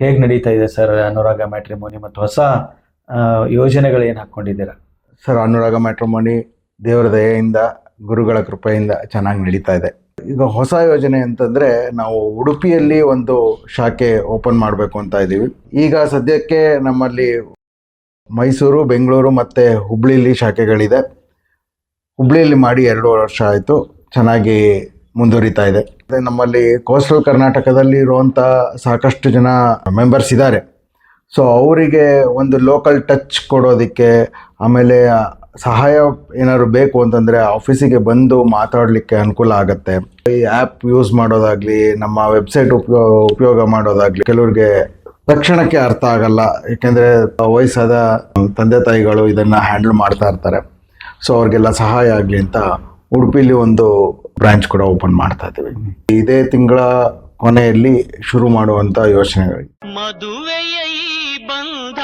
ಹೇಗೆ ನಡೀತಾ ಇದೆ ಸರ್ ಅನುರಾಗ ಮ್ಯಾಟ್ರಿಮೋನಿ ಮತ್ತು ಹೊಸ ಯೋಜನೆಗಳು ಏನು ಹಾಕ್ಕೊಂಡಿದ್ದೀರಾ? ಸರ್, ಅನುರಾಗ ಮ್ಯಾಟ್ರಿಮೋನಿ ದೇವರ ದಯೆಯಿಂದ, ಗುರುಗಳ ಕೃಪೆಯಿಂದ ಚೆನ್ನಾಗಿ ನಡೀತಾ ಇದೆ. ಈಗ ಹೊಸ ಯೋಜನೆ ಅಂತಂದ್ರೆ ನಾವು ಉಡುಪಿಯಲ್ಲಿ ಒಂದು ಶಾಖೆ ಓಪನ್ ಮಾಡಬೇಕು ಅಂತ ಇದ್ದೀವಿ. ಈಗ ಸದ್ಯಕ್ಕೆ ನಮ್ಮಲ್ಲಿ ಮೈಸೂರು, ಬೆಂಗಳೂರು ಮತ್ತು ಹುಬ್ಳಿಲಿ ಶಾಖೆಗಳಿದೆ. ಹುಬ್ಳಿಯಲ್ಲಿ ಮಾಡಿ ಎರಡು ವರ್ಷ ಆಯಿತು. ಚೆನ್ನಾಗಿ ಮುಂದುವರಿತಾ ಇದೆ. ನಮ್ಮಲ್ಲಿ ಕೋಸ್ಟಲ್ ಕರ್ನಾಟಕದಲ್ಲಿ ಇರುವಂಥ ಸಾಕಷ್ಟು ಜನ ಮೆಂಬರ್ಸ್ ಇದ್ದಾರೆ. ಸೊ ಅವರಿಗೆ ಒಂದು ಲೋಕಲ್ ಟಚ್ ಕೊಡೋದಕ್ಕೆ ಆಮೇಲೆ ಸಹಾಯ ಏನಾದ್ರು ಬೇಕು ಅಂತಂದರೆ ಆಫೀಸಿಗೆ ಬಂದು ಮಾತಾಡಲಿಕ್ಕೆ ಅನುಕೂಲ ಆಗುತ್ತೆ. ಈ ಆ್ಯಪ್ ಯೂಸ್ ಮಾಡೋದಾಗಲಿ, ನಮ್ಮ ವೆಬ್ಸೈಟ್ ಉಪಯೋಗ ಉಪಯೋಗ ಮಾಡೋದಾಗಲಿ ಕೆಲವ್ರಿಗೆ ತಕ್ಷಣಕ್ಕೆ ಅರ್ಥ ಆಗಲ್ಲ. ಏಕೆಂದರೆ ವಯಸ್ಸಾದ ತಂದೆ ತಾಯಿಗಳು ಇದನ್ನು ಹ್ಯಾಂಡಲ್ ಮಾಡ್ತಾ ಇರ್ತಾರೆ. ಸೊ ಅವ್ರಿಗೆಲ್ಲ ಸಹಾಯ ಆಗಲಿ ಅಂತ ಉಡುಪಿಲಿ ಒಂದು ಬ್ರಾಂಚ್ ಕೂಡ ಓಪನ್ ಮಾಡ್ತಾ ಇದ್ದೀವಿ. ಇದೇ ತಿಂಗಳ ಕೊನೆಯಲ್ಲಿ ಶುರು ಮಾಡುವಂತ ಯೋಚನೆಗಳು ಮದುವೆಯ ಬಂಧ